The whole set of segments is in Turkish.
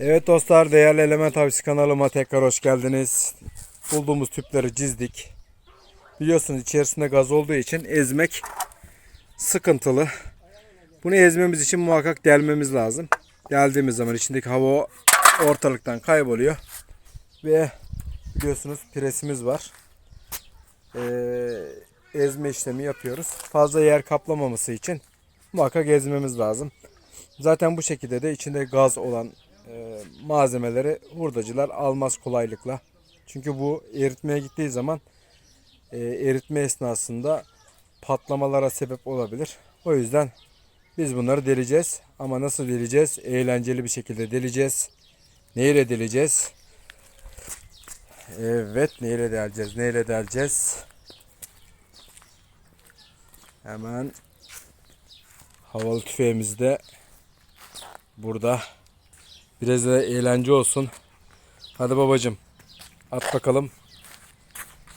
Evet dostlar değerli Element Avcısı kanalıma tekrar hoş geldiniz. Bulduğumuz tüpleri çizdik. Biliyorsunuz içerisinde gaz olduğu için ezmek sıkıntılı. Bunu ezmemiz için muhakkak delmemiz lazım. Deldiğimiz zaman içindeki hava ortalıktan kayboluyor. Ve biliyorsunuz presimiz var. Ee, ezme işlemi yapıyoruz. Fazla yer kaplamaması için muhakkak ezmemiz lazım. Zaten bu şekilde de içinde gaz olan malzemeleri hurdacılar almaz kolaylıkla. Çünkü bu eritmeye gittiği zaman e, eritme esnasında patlamalara sebep olabilir. O yüzden biz bunları deleceğiz. Ama nasıl deleceğiz? Eğlenceli bir şekilde deleceğiz. Neyle deleceğiz? Evet, neyle deleceğiz? Neyle deleceğiz? Hemen havalı tüfeğimiz de burada. Biraz da eğlence olsun. Hadi babacım. At bakalım.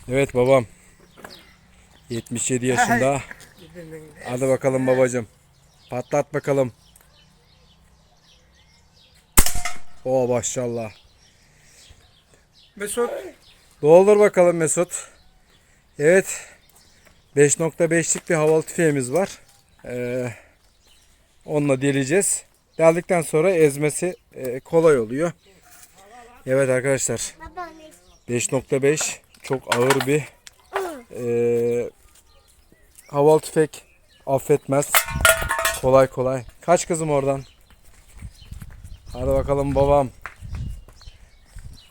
Evet babam. 77 yaşında. Hadi bakalım babacım. Patlat bakalım. O maşallah. Mesut Doldur bakalım Mesut. Evet. 5.5'lik bir havalı tüfeğimiz var. Ee, onunla deleceğiz. Deldikten sonra ezmesi e, kolay oluyor. Evet arkadaşlar. 5.5 çok ağır bir e, havalı tüfek affetmez. Kolay kolay. Kaç kızım oradan? Hadi bakalım babam.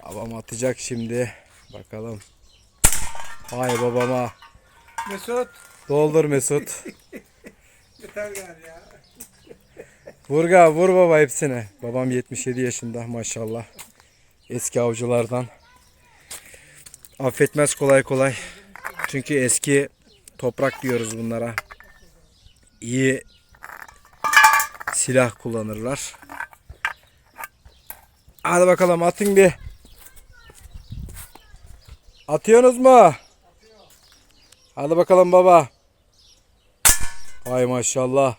Babam atacak şimdi. Bakalım. Hay babama. Mesut Doldur Mesut. yeter. Vurga vur baba hepsine. Babam 77 yaşında maşallah. Eski avcılardan. Affetmez kolay kolay. Çünkü eski toprak diyoruz bunlara. İyi silah kullanırlar. Hadi bakalım atın bir. Atıyorsunuz mu? Hadi bakalım baba. Ay maşallah.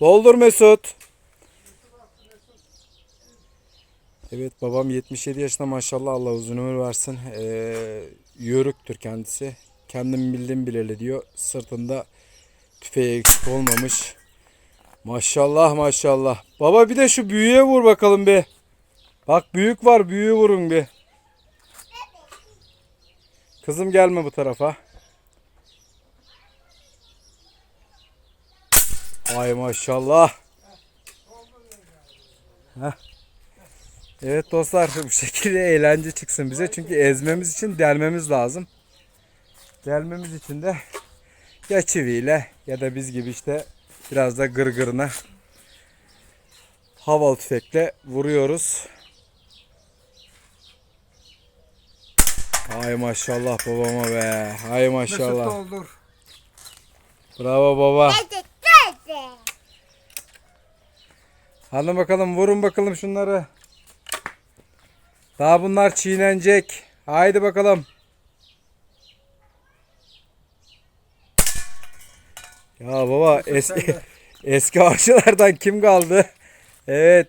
Doldur Mesut. Evet babam 77 yaşında maşallah Allah uzun ömür versin. Ee, yörüktür kendisi. Kendim bildim bileli diyor. Sırtında tüfeği eksik olmamış. Maşallah maşallah. Baba bir de şu büyüğe vur bakalım bir. Bak büyük var büyüğü vurun bir. Kızım gelme bu tarafa. Ay maşallah. Heh. Evet dostlar bu şekilde eğlence çıksın bize. Çünkü ezmemiz için delmemiz lazım. Delmemiz için de ya çiviyle ya da biz gibi işte biraz da gırgırına havalı tüfekle vuruyoruz. Ay maşallah babama be. Ay Mesut maşallah. doldur. Bravo baba. Hadi bakalım vurun bakalım şunları. Daha bunlar çiğnenecek. Haydi bakalım. Ya baba eski eski avcılardan kim kaldı? Evet.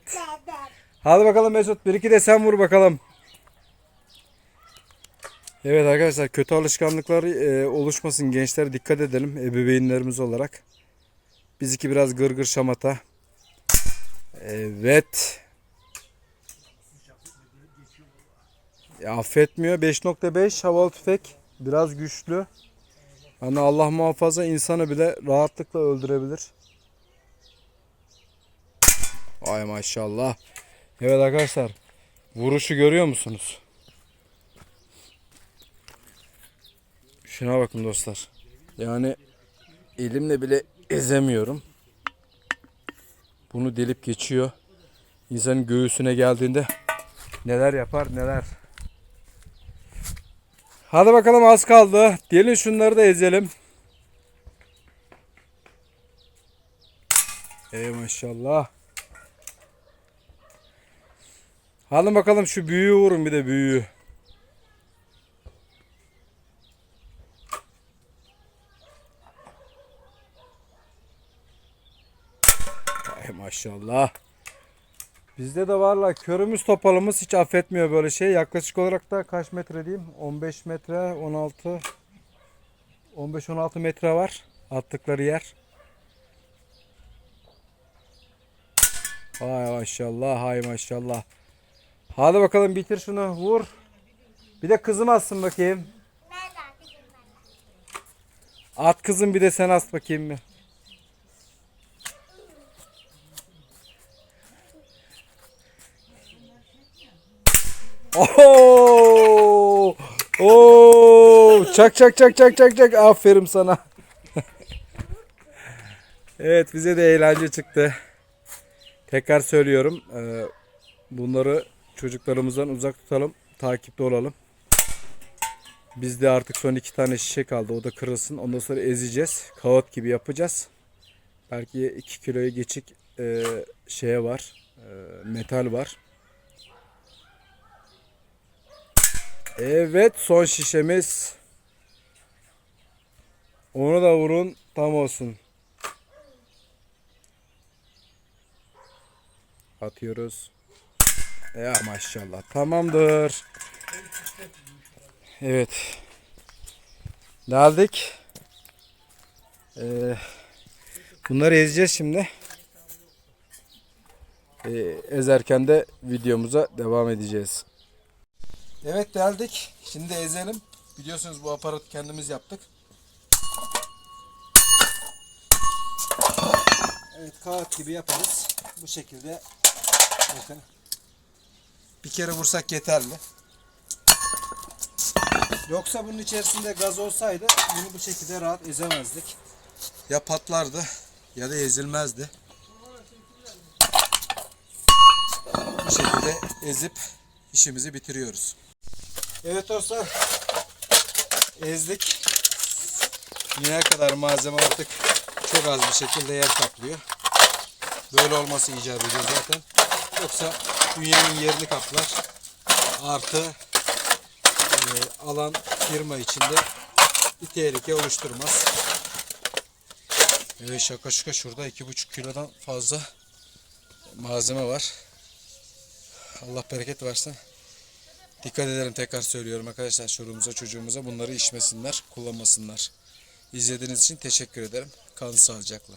Hadi bakalım Mesut bir iki de sen vur bakalım. Evet arkadaşlar kötü alışkanlıklar e, oluşmasın gençler dikkat edelim ebeveynlerimiz olarak. Biz iki biraz gırgır şamata. Evet. Ya affetmiyor. 5.5 havalı tüfek. Biraz güçlü. Hani Allah muhafaza insanı bile rahatlıkla öldürebilir. Ay maşallah. Evet arkadaşlar. Vuruşu görüyor musunuz? Şuna bakın dostlar. Yani elimle bile ezemiyorum. Bunu delip geçiyor. İnsanın göğsüne geldiğinde neler yapar neler. Hadi bakalım az kaldı. Gelin şunları da ezelim. Ey maşallah. Hadi bakalım şu büyüğü vurun bir de büyüğü. Maşallah. Bizde de varla körümüz topalımız hiç affetmiyor böyle şey. Yaklaşık olarak da kaç metre diyeyim? 15 metre, 16 15-16 metre var attıkları yer. Hay maşallah, hay maşallah. Hadi bakalım bitir şunu, vur. Bir de kızım atsın bakayım. At kızım bir de sen as bakayım bir. Oho! Oo! Çak çak çak çak çak çak. Aferin sana. evet bize de eğlence çıktı. Tekrar söylüyorum. eee, Bunları çocuklarımızdan uzak tutalım. Takipte olalım. Bizde artık son iki tane şişe kaldı. O da kırılsın. Ondan sonra ezeceğiz. Kağıt gibi yapacağız. Belki 2 kiloya geçik eee, şeye var. eee, metal var. Evet son şişemiz. Onu da vurun tam olsun. Atıyoruz. Ya maşallah tamamdır. Evet. Geldik. Ee, bunları ezeceğiz şimdi. Ee, ezerken de videomuza devam edeceğiz. Evet geldik. Şimdi ezelim. Biliyorsunuz bu aparatı kendimiz yaptık. Evet kağıt gibi yaparız. Bu şekilde bakın. Bir kere vursak yeterli. Yoksa bunun içerisinde gaz olsaydı bunu bu şekilde rahat ezemezdik. Ya patlardı ya da ezilmezdi. Bu şekilde ezip işimizi bitiriyoruz. Evet dostlar. Ezdik. Dünya kadar malzeme artık çok az bir şekilde yer kaplıyor. Böyle olması icap ediyor zaten. Yoksa dünyanın yerini kaplar. Artı e, alan firma içinde bir tehlike oluşturmaz. Evet şaka şaka şurada 2,5 kilodan fazla malzeme var. Allah bereket versin. Dikkat edelim tekrar söylüyorum arkadaşlar çoluğumuza çocuğumuza bunları içmesinler, kullanmasınlar. İzlediğiniz için teşekkür ederim. Kalın sağlıcakla.